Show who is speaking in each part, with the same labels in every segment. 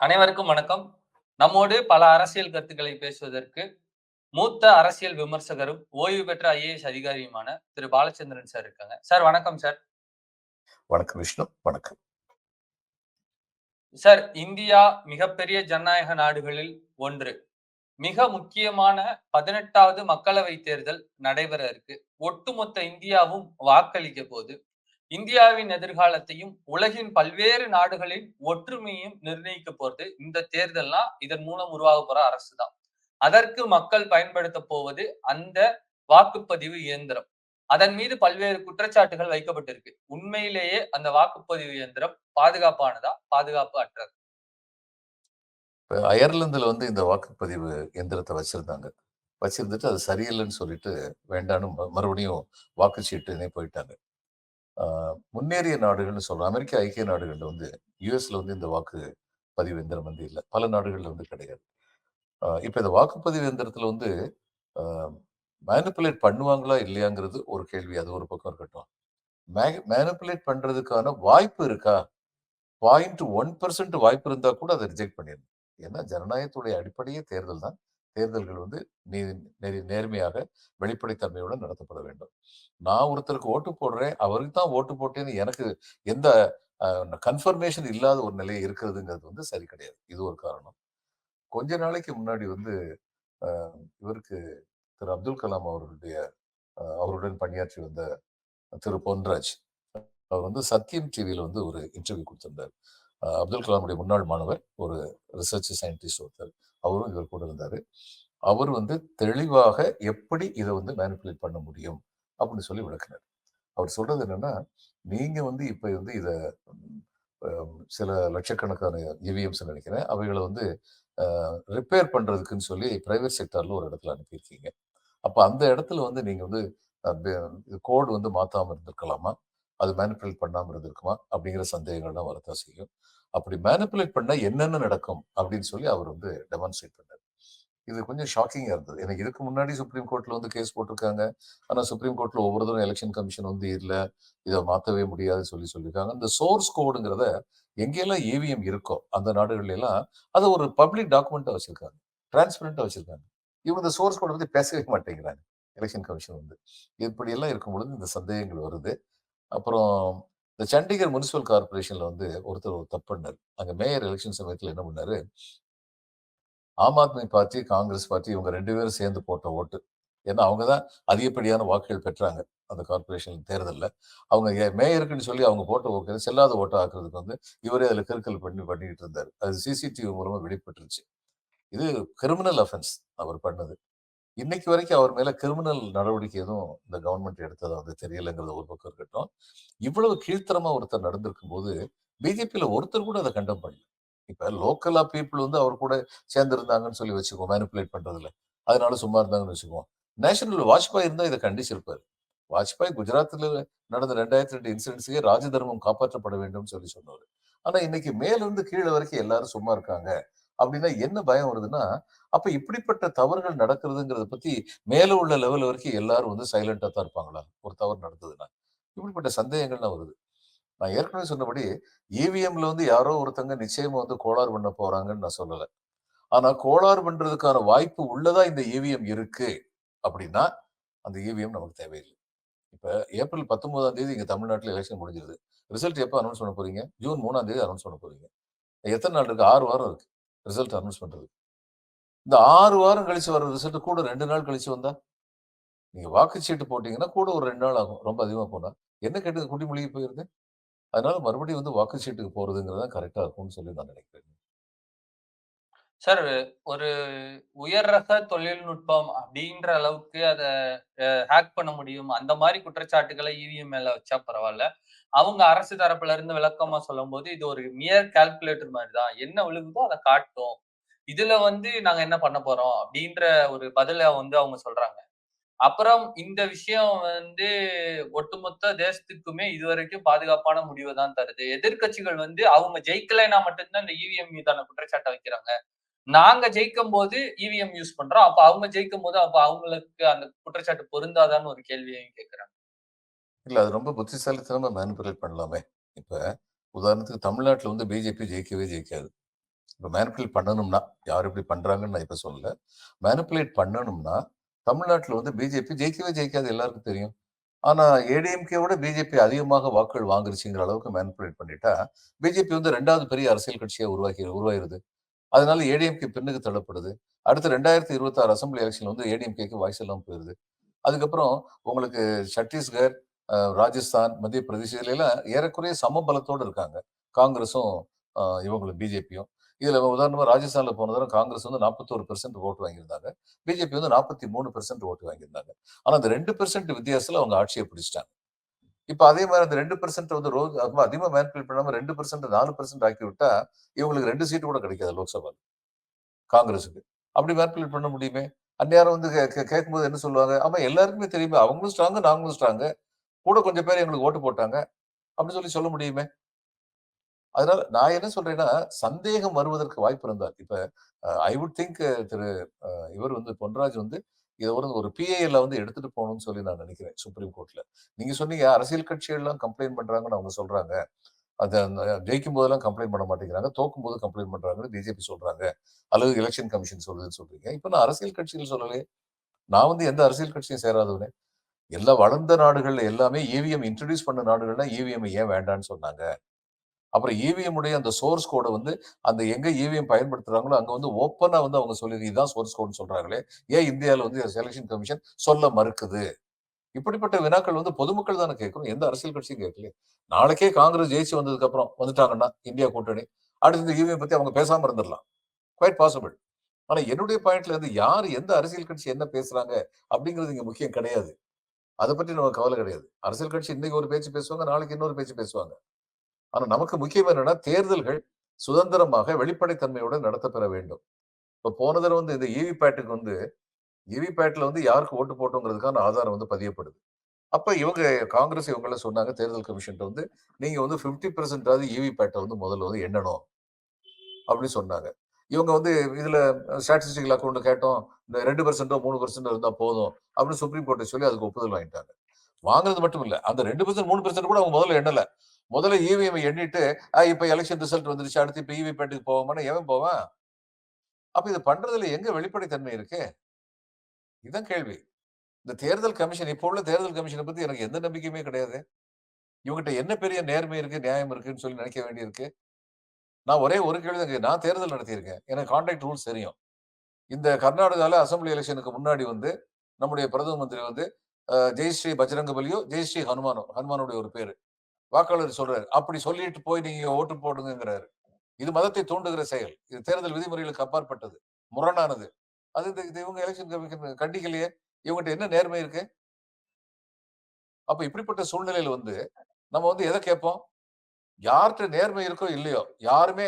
Speaker 1: அனைவருக்கும் வணக்கம். நம்மோடு பல அரசியல் கருத்துக்களை பேசுவதற்கு மூத்த அரசியல் விமர்சகரும், ஓய்வு பெற்ற ஐஏஎஸ் அதிகாரியுமான திரு பாலச்சந்திரன் சார் இருக்காங்க. சார் வணக்கம் சார்.
Speaker 2: வணக்கம் விஷ்ணு. வணக்கம்.
Speaker 1: சார் இந்தியா மிகப்பெரிய ஜனநாயக நாடுகளில் ஒன்று. மிக முக்கியமான 18வது மக்களவைத் தேர்தல் நடைபெற இருக்கு. ஒட்டுமொத்த இந்தியாவும் வாக்களிக்க போது. இந்தியாவின் எதிர்காலத்தையும், உலகின் பல்வேறு நாடுகளின் ஒற்றுமையும் நிர்ணயிக்க போறது இந்த தேர்தல்னா, இதன் மூலம் உருவாக போற அரசு தான். அதற்கு மக்கள் பயன்படுத்தப் போவது அந்த வாக்குப்பதிவு இயந்திரம். அதன் மீது பல்வேறு குற்றச்சாட்டுகள் வைக்கப்பட்டிருக்கு. உண்மையிலேயே அந்த வாக்குப்பதிவு இயந்திரம் பாதுகாப்பானதா? பாதுகாப்பு அற்றது.
Speaker 2: அயர்லாந்துல வந்து இந்த வாக்குப்பதிவு இயந்திரத்தை வச்சிருந்தாங்க. வச்சிருந்துட்டு அது சரியில்லைன்னு சொல்லிட்டு வேண்டான்னு மறுபடியும் வாக்குச்சீட்டுன்னே போயிட்டாங்க. முன்னேறிய நாடுகள்னு சொல்கிறோம் அமெரிக்க ஐக்கிய நாடுகளில் வந்து யுஎஸ்ல வந்து இந்த வாக்கு பதிவு எந்திரம் வந்து இல்லை பல நாடுகளில் வந்து கிடையாது. இப்போ இந்த வாக்குப்பதிவு எந்திரத்தில் வந்து மேனுப்புலேட் பண்ணுவாங்களா இல்லையாங்கிறது ஒரு கேள்வி. அது ஒரு பக்கம் இருக்கட்டும். மே மேனிபுலேட் பண்ணுறதுக்கான வாய்ப்பு இருக்கா? 0.1% வாய்ப்பு இருந்தால் கூட அதை ரிஜெக்ட் பண்ணிடணும் ஏன்னா ஜனநாயகத்துடைய அடிப்படையே தேர்தல் தான். தேர்தல்கள் வந்து நீ நேர்மையாக, வெளிப்படைத்தன்மையுடன் நடத்தப்பட வேண்டும். நான் ஒருத்தருக்கு ஓட்டு போடுறேன். அவருக்கு தான் ஓட்டு போட்டேன்னு எனக்கு எந்த கன்ஃபர்மேஷன் இல்லாத ஒரு நிலை இருக்கிறதுங்கிறது வந்து சரி கிடையாது. இது ஒரு காரணம். கொஞ்ச நாளைக்கு முன்னாடி வந்து இவருக்கு திரு அப்துல் கலாம் அவர்களுடைய அவருடன் பணியாற்றி வந்த திரு பொன்ராஜ். அவர் வந்து சத்யம் டிவியில் வந்து ஒரு இன்டர்வியூ கொடுத்திருந்தார் அப்துல் கலாமுடைய முன்னாள் மாணவர். ஒரு ரிசர்ச் சயின்டிஸ்ட் ஒருத்தர். அவரும் இவர் கூட இருந்தாரு. அவர் வந்து தெளிவாக எப்படி இதை வந்து மேனிபுலேட் பண்ண முடியும் அப்படின்னு சொல்லி விளக்குனார். அவர் சொல்றது என்னன்னா, நீங்க வந்து இப்ப வந்து இதை சில லட்சக்கணக்கான இவிஎம்ஸ் நினைக்கிறேன் அவைகளை வந்து ரிப்பேர் பண்றதுக்குன்னு சொல்லி பிரைவேட் செக்டார்ல ஒரு இடத்துல அனுப்பியிருக்கீங்க. அப்போ அந்த இடத்துல வந்து நீங்க வந்து கோடு வந்து மாத்தாம இருந்திருக்கலாமா? அது மேனிப்புலேட் பண்ணாமல் இருந்திருக்குமா? அப்படிங்கிற சந்தேகங்கள்லாம் வரத்தான் செய்யும். அப்படி மேனிபுலேட் பண்ணா என்னென்ன நடக்கும்? அப்படின்னு சொல்லி அவர் வந்து டெமான்ஸ்ட்ரேட் பண்ணார் இது கொஞ்சம் ஷாக்கிங்காக இருந்தது. எனக்கு இதுக்கு முன்னாடி சுப்ரீம் கோர்ட்ல வந்து கேஸ் போட்டிருக்காங்க. ஆனா சுப்ரீம் கோர்ட்ல ஒவ்வொரு தரம் எலெக்ஷன் கமிஷன் வந்து இல்ல, இதை மாத்தவே முடியாதுன்னு சொல்லி சொல்லியிருக்காங்க. இந்த சோர்ஸ் கோடுங்கிறத எங்கெல்லாம் ஏவிஎம் இருக்கோ, அந்த நாடுகள்ல எல்லாம் ஒரு பப்ளிக் டாக்குமெண்ட்டா வச்சிருக்காங்க. டிரான்ஸ்பரண்ட்டாக வச்சுருக்காங்க இவங்க இந்த சோர்ஸ் கோடை பற்றி பேசவே மாட்டேங்கிறாங்க. எலெக்ஷன் கமிஷன் வந்து. இப்படியெல்லாம் இருக்கும் பொழுது இந்த சந்தேகங்கள் வருது. அப்புறம் இந்த சண்டிகர் முனிசிபல் கார்ப்பரேஷன்ல வந்து ஒருத்தர் ஒரு தப்பு பண்ணாரு. அங்க மேயர் எலக்ஷன் சமயத்துல என்ன பண்ணாரு ஆம் ஆத்மி பார்ட்டி, காங்கிரஸ் பார்ட்டி இவங்க ரெண்டு பேரும் சேர்ந்து போட்ட ஓட்டு. ஏன்னா அவங்க தான் அதிகப்படியான வாக்குகள் பெற்றாங்க. அந்த கார்ப்பரேஷன் தேர்தலில் அவங்க மேயருக்குன்னு சொல்லி அவங்க போட்ட ஓட்டு செல்லாத ஓட்டா ஆக்குறதுக்கு வந்து இவரே அதுல கிறுக்கல் பண்ணி பண்ணிக்கிட்டு இருந்தார் அது சிசிடிவி மூலமாக வெளிப்பட்டுருச்சு. இது கிரிமினல் அஃபென்ஸ் அவர் பண்ணது. இன்னைக்கு வரைக்கும் அவர் மேல கிரிமினல் நடவடிக்கை எதுவும் இந்த கவர்மெண்ட் எடுத்ததா வந்து தெரியலங்கிறது ஒரு பக்கம் இருக்கட்டும். இவ்வளவு கீழ்த்தரமா ஒருத்தர் நடந்திருக்கும் போது பிஜேபில ஒருத்தர் கூட அதை கண்டம் பண்ணல. இப்ப லோக்கலா பீப்புள் வந்து அவர் கூட சேர்ந்திருந்தாங்கன்னு சொல்லி வச்சுக்குவோம். மேனிப்புலேட் பண்றதுல. அதனால சும்மா இருந்தாங்கன்னு வச்சுக்குவோம். நேஷனல் வாஜ்பாய் இருந்தா இதை கண்டிச்சிருப்பாரு. வாஜ்பாய் குஜராத்ல நடந்த ரெண்டாயிரத்தி ரெண்டு இன்சிடென்ட்ஸுக்கே ராஜதர்மம் காப்பாற்றப்பட வேண்டும் சொல்லி சொன்னார் ஆனா இன்னைக்கு மேலிருந்து கீழே வரைக்கும் எல்லாரும் சும்மா இருக்காங்க. அப்படின்னா என்ன பயம் வருதுன்னா, அப்ப இப்படிப்பட்ட தவறுகள் நடக்கிறதுங்கிறத பத்தி மேல உள்ள லெவல் வரைக்கும் எல்லாரும் வந்து சைலண்டா தான் இருப்பாங்களா? ஒரு தவறு நடந்ததுன்னா. இப்படிப்பட்ட சந்தேகங்கள்லாம் வருது. நான் ஏற்கனவே சொன்னபடி இவிஎம்ல வந்து யாரோ ஒருத்தங்க நிச்சயமா வந்து கோளாறு பண்ண போறாங்கன்னு நான் சொல்லலை ஆனா கோளாறு பண்றதுக்கான வாய்ப்பு உள்ளதா இந்த இவிஎம் இருக்கு அப்படின்னா, அந்த இவிஎம் நமக்கு தேவையில்லை இப்ப ஏப்ரல் 19ஆம் தேதி இங்க தமிழ்நாட்டில் எலெக்ஷன் முடிஞ்சிருது. ரிசல்ட் எப்போ அனௌன்ஸ் பண்ண போறீங்க? ஜூன் மூணாம் தேதி அனௌன்ஸ் பண்ண போறீங்க. எத்தனை நாள் இருக்கு? ஆறு வாரம் இருக்கு. ரிசல்ட் அனௌன்ஸ் பண்ணுறது இந்த ஆறு வாரம் கழித்து வர ரிசல்ட் கூட ரெண்டு நாள் கழித்து வந்தா? நீங்கள் வாக்குச்சீட்டு போட்டிங்கன்னா கூட ஒரு ரெண்டு நாள் ஆகும். ரொம்ப அதிகமாக போனால் என்ன கேட்டது குடி முழுகி அதனால் அதனால மறுபடியும் வந்து வாக்குச்சீட்டுக்கு போகிறதுங்கிறது தான் கரெக்டாக இருக்கும்னு சொல்லி நான் நினைக்கிறேன்.
Speaker 1: சார் ஒரு உயர் ரக தொழில்நுட்பம் அப்படின்ற அளவுக்கு அதை ஹேக் பண்ண முடியும். அந்த மாதிரி குற்றச்சாட்டுகளை இவிஎம் மேல வச்சா பரவாயில்ல அவங்க அரசு தரப்புல இருந்து விளக்கமா சொல்லும்போது, இது ஒரு மியர் கால்குலேட்டர் மாதிரி தான். என்ன விழுகுதோ அதை காட்டும். இதுல வந்து நாங்க என்ன பண்ண போறோம்? அப்படின்ற ஒரு பதில வந்து அவங்க சொல்றாங்க. அப்புறம் இந்த விஷயம் வந்து ஒட்டுமொத்த தேசத்துக்குமே இதுவரைக்கும் பாதுகாப்பான முடிவை தான் தருது. எதிர்க்கட்சிகள் வந்து அவங்க ஜெயிக்கலைன்னா மட்டும்தான் இந்த இவிஎம் மீதான குற்றச்சாட்டை வைக்கிறாங்க. நாங்க ஜெயிக்கும் போது இவிஎம் யூஸ் பண்றோம். அப்ப அவங்க ஜெயிக்கும் போது அப்ப அவங்களுக்கு அந்த குற்றச்சாட்டு பொருந்தாதான்னு ஒரு கேள்வியையும் கேட்கிறாங்க
Speaker 2: இல்ல அது ரொம்ப புத்திசாலித்தனமா மேனிபுலேட் பண்ணலாமே. இப்ப உதாரணத்துக்கு தமிழ்நாட்டுல வந்து பிஜேபி ஜெயிக்கவே ஜெயிக்காது. இப்போ மேனிப்புலேட் பண்ணணும்னா யார் இப்படி பண்றாங்கன்னு நான் இப்ப சொல்லல மேனிப்புலேட் பண்ணணும்னா தமிழ்நாட்டில் வந்து பிஜேபி ஜெயிக்கவே ஜெயிக்காது எல்லாருக்கும் தெரியும் ஆனா ஏடிஎம்கேவோட பிஜேபி அதிகமாக வாக்குகள் வாங்குருச்சுங்கிற அளவுக்கு மேனிப்புலேட் பண்ணிட்டா பிஜேபி வந்து ரெண்டாவது பெரிய அரசியல் கட்சியை உருவாக்கி உருவாயிருது அதனால ஏடிஎம்கே பின்னுக்கு தள்ளப்படுது. அடுத்து ரெண்டாயிரத்தி இருபத்தி ஆறு அசம்பிளி எலெக்ஷன் வந்து ஏடிஎம்கேக்கு வாய்ஸ் எல்லாம் போயிருது. அதுக்கப்புறம் உங்களுக்கு சத்தீஸ்கர் ராஜஸ்தான் மத்திய பிரதேச எல்லாம் ஏறக்குறைய சமபலத்தோடு இருக்காங்க. காங்கிரஸும் இவங்களும் பிஜேபியும் இதுல உதாரணமா ராஜஸ்தான்ல போன தடவை காங்கிரஸ் வந்து நாற்பத்தோரு பெர்சென்ட் ஓட்டு வாங்கியிருந்தாங்க. பிஜேபி வந்து நாற்பத்தி மூணு பெர்சென்ட் ஓட்டு வாங்கியிருந்தாங்க. ஆனா அந்த ரெண்டு பெர்சென்ட் வித்தியாசத்துல அவங்க ஆட்சியை பிடிச்சிட்டாங்க. இப்ப அதே மாதிரி அந்த ரெண்டு பெர்சென்ட் வந்து ரோ ரொம்ப அதிகமா மேனிபுலேட் பண்ணாம ரெண்டு பெர்சென்ட் நாலு பெர்சென்ட் ஆக்கி விட்டா இவங்களுக்கு ரெண்டு சீட்டு கூட கிடைக்காது லோக்சபா காங்கிரஸுக்கு. அப்படி மேனிபுலேட் பண்ண முடியுமே? அந்நேரம் வந்து கே- கேட்கும்போது என்ன சொல்லுவாங்க? ஆமா எல்லாருக்குமே தெரியுமே. அவங்களும் ஸ்ட்ராங்கு நாங்களும் ஸ்ட்ராங்கு கூட கொஞ்சம் பேர் எங்களுக்கு ஓட்டு போட்டாங்க. அப்படின்னு சொல்லி சொல்ல முடியுமே? அதனால நான் என்ன சொல்றேன்னா சந்தேகம் வருவதற்கு வாய்ப்பு இருந்தார் இப்ப ஐ வுட் திங்க் திரு இவர் வந்து பொன்ராஜ் வந்து இதை ஒரு ஒரு பிஏஎல்ல வந்து எடுத்துட்டு போகணும்னு சொல்லி நான் நினைக்கிறேன் சுப்ரீம் கோர்ட்ல நீங்க சொன்னீங்க அரசியல் கட்சிகள்லாம் கம்ப்ளைண்ட் பண்றாங்கன்னு அவங்க சொல்றாங்க. அது அந்த ஜெயிக்கும் போதெல்லாம் கம்ப்ளைண்ட் பண்ண மாட்டேங்கிறாங்க. தோக்கும் போது கம்ப்ளைண்ட் பண்றாங்கன்னு பிஜேபி சொல்றாங்க. அல்லது எலெக்ஷன் கமிஷன் சொல்லுதுன்னு சொல்றீங்க. இப்ப நான் அரசியல் கட்சிகள் சொல்லலையே நான் வந்து எந்த அரசியல் கட்சியும் சேராதவனே. எல்லா வளர்ந்த நாடுகள்ல எல்லாமே இவிஎம் இன்ட்ரடியூஸ் பண்ண நாடுகள்லாம் இவிஎம் ஏன் வேண்டாம்னு சொன்னாங்க? அப்புறம் இவிஎம் உடைய அந்த சோர்ஸ் கோடை வந்து அந்த எங்க இவிஎம் பயன்படுத்துறாங்களோ அங்க வந்து ஓப்பனா வந்து அவங்க சொல்லி இதுதான் சோர்ஸ் கோட்னு சொல்றாங்களே ஏன் இந்தியாவில் வந்து செலெக்ஷன் கமிஷன் சொல்ல மறுக்குது? இப்படிப்பட்ட வினாக்கள் வந்து பொதுமக்கள் தானே கேட்கணும் எந்த அரசியல் கட்சியும் கேட்கல நாளைக்கே காங்கிரஸ் ஜெயிச்சு வந்ததுக்கு அப்புறம் வந்துட்டாங்கன்னா இந்தியா கூட்டணி அடுத்து இந்த இவிஎம் பத்தி அவங்க பேசாம இருந்துடலாம். குவைட் பாசிபிள் ஆனா என்னுடைய பாயிண்ட்ல இருந்து யார் எந்த அரசியல் கட்சி என்ன பேசுறாங்க அப்படிங்கிறது இங்க முக்கியம் கிடையாது. அதை பற்றி நமக்கு கவலை கிடையாது. அரசியல் கட்சி இன்னைக்கு ஒரு பேச்சு பேசுவாங்க நாளைக்கு இன்னொரு பேச்சு பேசுவாங்க. ஆனா நமக்கு முக்கியம் என்னன்னா தேர்தல்கள் சுதந்திரமாக வெளிப்படைத்தன்மையோட நடத்தப்பெற வேண்டும். இப்ப போன தடவை வந்து இந்த இவி பேட்டுக்கு வந்து இவி பேட்ல வந்து யாருக்கு ஓட்டு போட்டோங்கிறதுக்கான ஆதாரம் வந்து பதியப்படுது. அப்ப இவங்க காங்கிரஸ் இவங்க எல்லாம் சொன்னாங்க தேர்தல் கமிஷன் வந்து நீங்க வந்து பிப்டி பெர்சென்டாவது இவி பேட்டை வந்து முதல்ல வந்து எண்ணணும். அப்படின்னு சொன்னாங்க. இவங்க வந்து இதுல ஸ்டாட்டிஸ்டிக்கல் அக்கௌண்ட் கேட்டோம் இந்த ரெண்டு பர்சன்டோ மூணு பர்சன்டோ இருந்தா போதும் அப்படின்னு சுப்ரீம் கோர்ட்டை சொல்லி அதுக்கு ஒப்புதல் வாங்கிட்டாங்க. வாங்குறது மட்டும் இல்ல அந்த ரெண்டு பர்சன்ட் மூணு பர்சன்ட் கூட அவங்க முதல்ல எண்ணல. முதல்ல இவிஎம் எண்ணிட்டு இப்ப எலெக்ஷன் ரிசல்ட் வந்துருச்சு அடுத்து இப்ப இவி பேட்டுக்கு போவோம்னா எவன் போவான்? அப்ப இது பண்றதுல எங்க வெளிப்படைத்தன்மை இருக்கு? இதுதான் கேள்வி. இந்த தேர்தல் கமிஷன் இப்போ உள்ள தேர்தல் கமிஷனை பத்தி எனக்கு எந்த நம்பிக்கையுமே கிடையாது. இவங்ககிட்ட என்ன பெரிய நேர்மை இருக்கு நியாயம் இருக்குன்னு சொல்லி நினைக்க வேண்டியிருக்கு. நான் ஒரே ஒரு கேள்வி தான் நான் தேர்தல் நடத்தியிருக்கேன். எனக்கு கான்டாக்ட் ரூல்ஸ் தெரியும். இந்த கர்நாடகால அசெம்பிளி எலெக்ஷனுக்கு முன்னாடி வந்து நம்முடைய பிரதம மந்திரி வந்து ஜெய்ஸ்ரீ ஜெய் ஸ்ரீ பஜ்ரங்க பலியோ ஜெய் ஸ்ரீ ஹனுமானோ ஹனுமானுடைய ஒரு பேரு. வாக்காளர் சொல்றாரு. அப்படி சொல்லிட்டு போய் நீங்க ஓட்டு போடுங்கிறாரு இது மதத்தை தூண்டுகிற செயல். இது தேர்தல் விதிமுறைகளுக்கு அப்பாற்பட்டது. முரணானது. அது இந்த இது இவங்க எலெக்ஷன் கமிஷன் கண்டிக்கலையே. இவங்ககிட்ட என்ன நேர்மை இருக்கு? அப்ப இப்படிப்பட்ட சூழ்நிலையில வந்து நம்ம வந்து எதை கேட்போம்? யார்கிட்ட நேர்மை இருக்கோ இல்லையோ யாருமே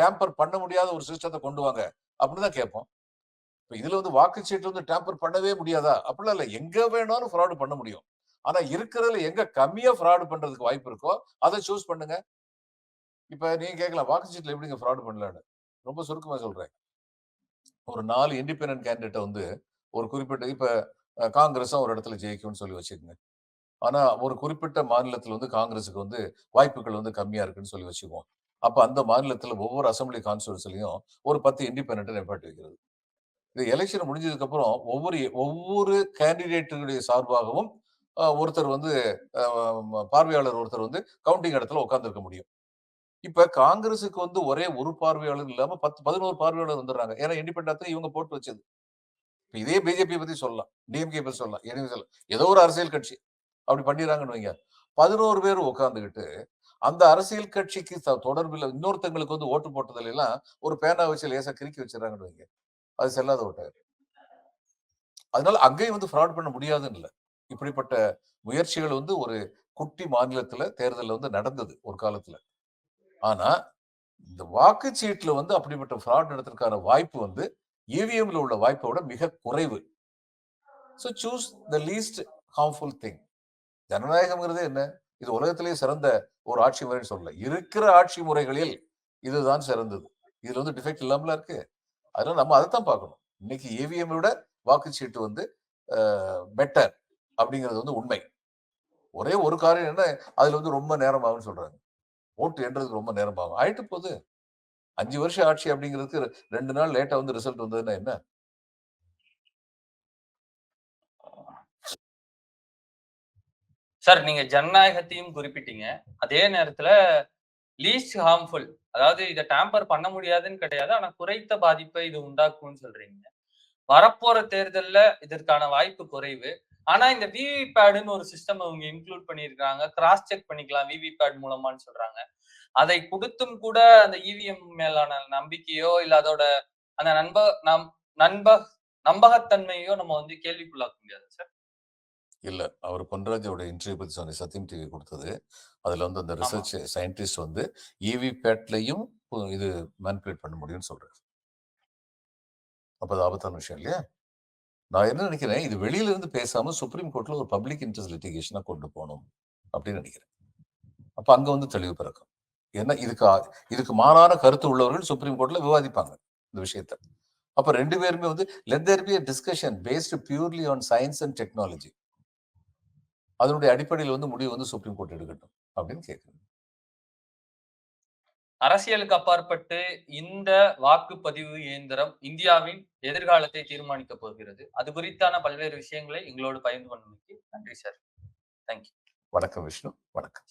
Speaker 2: டேம்பர் பண்ண முடியாத ஒரு சிஸ்டத்தை கொண்டு வாங்க அப்படின்னு தான் கேட்போம். இப்ப இதுல வந்து வாக்குச்சீட்டு வந்து டேம்பர் பண்ணவே முடியாதா? அப்படிலாம் இல்லை. எங்க வேணாலும் ஃப்ராடு பண்ண முடியும். ஆனா இருக்கிறதுல எங்க கம்மியா ஃப்ராடு பண்றதுக்கு வாய்ப்பு இருக்கோ அதை சூஸ் பண்ணுங்க. இப்ப நீங்க கேட்கலாம் வாக்குச்சீட்டுல எப்படிங்க ஃப்ராடு பண்ணலான்னு ரொம்ப சுருக்கமா சொல்றேன். ஒரு நாலு இண்டிபெண்டன்ட் கேண்டிடேட்டை வந்து ஒரு குறிப்பிட்ட இப்ப காங்கிரஸும் ஒரு இடத்துல ஜெயிக்கும்னு சொல்லி வச்சுக்கோங்க. ஆனா ஒரு குறிப்பிட்ட மாநிலத்துல வந்து காங்கிரஸுக்கு வந்து வாய்ப்புகள் வந்து கம்மியா இருக்குன்னு சொல்லி வச்சுக்குவோம். அப்ப அந்த மாநிலத்துல ஒவ்வொரு அசம்பிளி கான்ஸ்டியூன்சிலையும் ஒரு பத்து இண்டிபெண்ட் நிப்பாட்டி வைக்கிறது. இது எலெக்ஷன் முடிஞ்சதுக்கு அப்புறம் ஒவ்வொரு ஒவ்வொரு கேண்டிடேட்டுடைய சார்பாகவும் ஒருத்தர் வந்து பார்வையாளர் ஒருத்தர் வந்து கவுண்டிங் இடத்துல உட்காந்துருக்க முடியும். இப்ப காங்கிரஸுக்கு வந்து ஒரே ஒரு பார்வையாளர் இல்லாம பத்து பதினோரு பார்வையாளர் வந்துடுறாங்க. ஏன்னா இண்டிபெண்டா இவங்க போட்டு வச்சது. இப்ப இதே பிஜேபி பத்தி சொல்லலாம். டிஎம்கே பத்தி சொல்லலாம். NDP சொல்லலாம். ஏதோ ஒரு அரசியல் கட்சி அப்படி பண்ணிடுறாங்கன்னு வைங்க. பதினோரு பேர் உட்கார்ந்துகிட்டு அந்த அரசியல் கட்சிக்கு த- தொடர்பில் இன்னொருத்தங்களுக்கு வந்து ஓட்டு போட்டதுல எல்லாம் ஒரு பேனா வச்சு லேசா கிறுக்கி வச்சிடறாங்கன்னு வைங்க. அது செல்லாத ஓட்டாரு அதனால அங்கேயும் வந்து ஃப்ராட் பண்ண முடியாதுன்னு இல்லை. இப்படிப்பட்ட முயற்சிகள் வந்து ஒரு குட்டி மாநிலத்துல தேர்தலில் வந்து நடந்தது ஒரு காலத்துல. ஆனா இந்த வாக்குச்சீட்டுல வந்து அப்படிப்பட்ட ஃப்ராட் நடத்துறதுக்கான வாய்ப்பு வந்து இவிஎம்ல உள்ள வாய்ப்பை விட மிக குறைவு. So choose the least harmful thing ஜனநாயகம்ங்கிறது என்ன? இது உலகத்திலேயே சிறந்த ஒரு ஆட்சி முறைன்னு சொல்லல. இருக்கிற ஆட்சி முறைகளில் இதுதான் சிறந்தது. இதுல வந்து டிஃபெக்ட் இல்லாமல இருக்கு? அதனால நம்ம அதைத்தான் பார்க்கணும். இன்னைக்கு ஏவிஎம் விட வாக்குச்சீட்டு வந்து பெட்டர் அப்படிங்கிறது வந்து உண்மை ஒரே ஒரு காரியம் என்ன அதுல வந்து ரொம்ப நேரம் ஆகும்னு சொல்றாங்க ஓட்டு என்றதுக்கு ரொம்ப நேரம் ஆகும் ஆயிட்டு போகுது அஞ்சு வருஷம் ஆட்சி அப்படிங்கிறதுக்கு ரெண்டு நாள் லேட்டா வந்து ரிசல்ட் வந்ததுன்னா என்ன?
Speaker 1: சார் நீங்க ஜனநாயகத்தையும் குறிப்பிட்டீங்க. அதே நேரத்துல லீஸ்ட் ஹார்ம்ஃபுல் அதாவது இதை டேம்பர் பண்ண முடியாதுன்னு கிடையாது. ஆனா குறைத்த பாதிப்பை இது உண்டாக்கும்னு சொல்றீங்க. வரப்போற தேர்தல்ல இதற்கான வாய்ப்பு குறைவு. ஆனா இந்த விவிபேட்ன்னு ஒரு சிஸ்டம் அவங்க இன்க்ளூட் பண்ணியிருக்காங்க. கிராஸ் செக் பண்ணிக்கலாம் விவிபேட் மூலமான்னு சொல்றாங்க. அதை குடுத்தும் கூட அந்த இவிஎம் மேலான நம்பிக்கையோ, இல்ல அதோட அந்த நண்ப நம் நண்ப நம்பகத்தன்மையோ நம்ம வந்து கேள்விக்குள்ளாக்க முடியாதா சார்?
Speaker 2: இல்ல. அவர் பொன்ராஜோட இன்டர்வியூ பத்தி சொன்னேன். சத்யம் டிவி குடுத்தது. அதுல வந்து அந்த. ரிசர்ச் சயின்டிஸ்ட் வந்து இவிபேட்லயும் இது மேனிபுலேட் பண்ண முடியும்னு சொல்றாரு. அப்போ அது ஆபத்தான விஷயம் இல்லையா? நான் என்ன நினைக்கிறேன், இது வெளியில இருந்து சுப்ரீம் கோர்ட்டில் ஒரு பப்ளிக் இன்ட்ரெஸ்ட் லிட்டிகேஷனாக கொண்டு போகணும் அப்படின்னு நினைக்கிறேன். அப்போ அங்கே வந்து தெளிவு பிறக்கும். ஏன்னா இதுக்கு இதுக்கு மாறான கருத்து உள்ளவர்கள் சுப்ரீம் கோர்ட்டில் விவாதிப்பாங்க இந்த விஷயத்த. அப்போ ரெண்டு பேருமே வந்து let there be discussion based purely on science and technology. அதனுடைய அடிப்படையில் வந்து முடிவு வந்து சுப்ரீம் கோர்ட் எடுக்கட்டும் அப்படின்னு கேட்குறேன்
Speaker 1: அரசியலுக்கு அப்பாற்பட்டு இந்த வாக்குப்பதிவு இயந்திரம் இந்தியாவின் எதிர்காலத்தை தீர்மானிக்கப் போகிறது. அது குறித்தான பல்வேறு விஷயங்களை எங்களோடு பகிர்ந்து கொண்டமைக்கு நன்றி சார். Thank you.
Speaker 2: வணக்கம் விஷ்ணு. வணக்கம்.